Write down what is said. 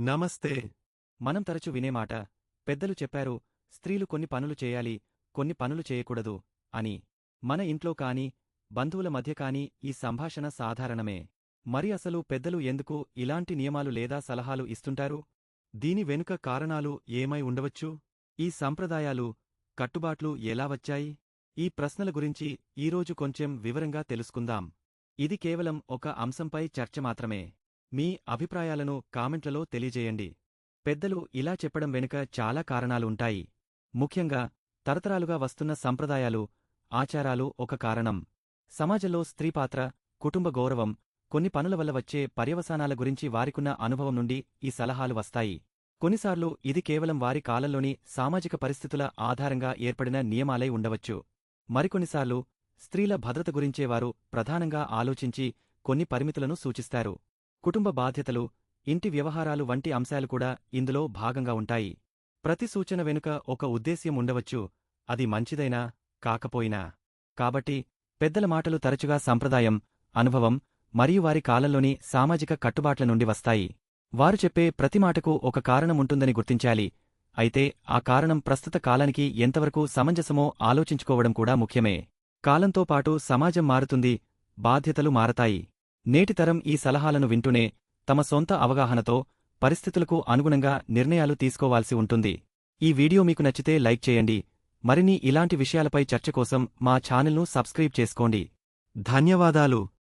నమస్తే. మనం తరచు వినేమాట పెద్దలు చెప్పారు స్త్రీలు కొన్ని పనులు చేయాలి కొన్ని పనులు చేయకూడదు అని. మన ఇంట్లో కాని బంధువుల మధ్య కాని ఈ సంభాషణ సాధారణమే. మరి అసలు పెద్దలు ఎందుకు ఇలాంటి నియమాలు లేదా సలహాలు ఇస్తుంటారు? దీని వెనుక కారణాలు ఏమై ఉండవచ్చు? ఈ సంప్రదాయాలు కట్టుబాట్లు ఎలా వచ్చాయి? ఈ ప్రశ్నల గురించి ఈరోజు కొంచెం వివరంగా తెలుసుకుందాం. ఇది కేవలం ఒక అంశంపై చర్చ మాత్రమే. మీ అభిప్రాయాలను కామెంట్లలో తెలియజేయండి. పెద్దలు ఇలా చెప్పడం వెనుక చాలా కారణాలు ఉంటాయి ముఖ్యంగా తరతరాలుగా వస్తున్న సంప్రదాయాలు ఆచారాలు ఒక కారణం. సమాజంలో స్త్రీ పాత్ర కుటుంబ గౌరవం కొన్ని పనుల వల్ల వచ్చే పర్యవసానాల గురించి వారికున్న అనుభవం నుండి ఈ సలహాలు వస్తాయి. కొన్నిసార్లు ఇది కేవలం వారి కాలంలోని సామాజిక పరిస్థితుల ఆధారంగా ఏర్పడిన నియమాలై ఉండవచ్చు. మరికొన్నిసార్లు స్త్రీల భద్రత గురించే వారు ప్రధానంగా ఆలోచించి కొన్ని పరిమితులను సూచిస్తారు. కుటుంబ బాధ్యతలు ఇంటి వ్యవహారాలు వంటి అంశాలు కూడా ఇందులో భాగంగా ఉంటాయి. ప్రతి సూచన వెనుక ఒక ఉద్దేశ్యం ఉండవచ్చు అది మంచిదైనా కాకపోయినా. కాబట్టి పెద్దల మాటలు తరచుగా సంప్రదాయం అనుభవం మరియు వారి కాలంలోని సామాజిక కట్టుబాట్ల నుండి వస్తాయి. వారు చెప్పే ప్రతి మాటకు ఒక కారణం ఉంటుందని గుర్తించాలి. అయితే ఆ కారణం ప్రస్తుత కాలానికి ఎంతవరకు సమంజసమో ఆలోచించుకోవడం కూడా ముఖ్యమే. కాలంతో పాటు సమాజం మారుతుంది బాధ్యతలు మారతాయి. నేటితరం ఈ సలహాలను వింటూనే తమ సొంత అవగాహనతో పరిస్థితులకు అనుగుణంగా నిర్ణయాలు తీసుకోవాల్సి ఉంటుంది. ఈ వీడియో మీకు నచ్చితే లైక్ చేయండి. మరిన్ని ఇలాంటి విషయాలపై చర్చ కోసం మా ఛానల్ను సబ్స్క్రైబ్ చేసుకోండి. ధన్యవాదాలు.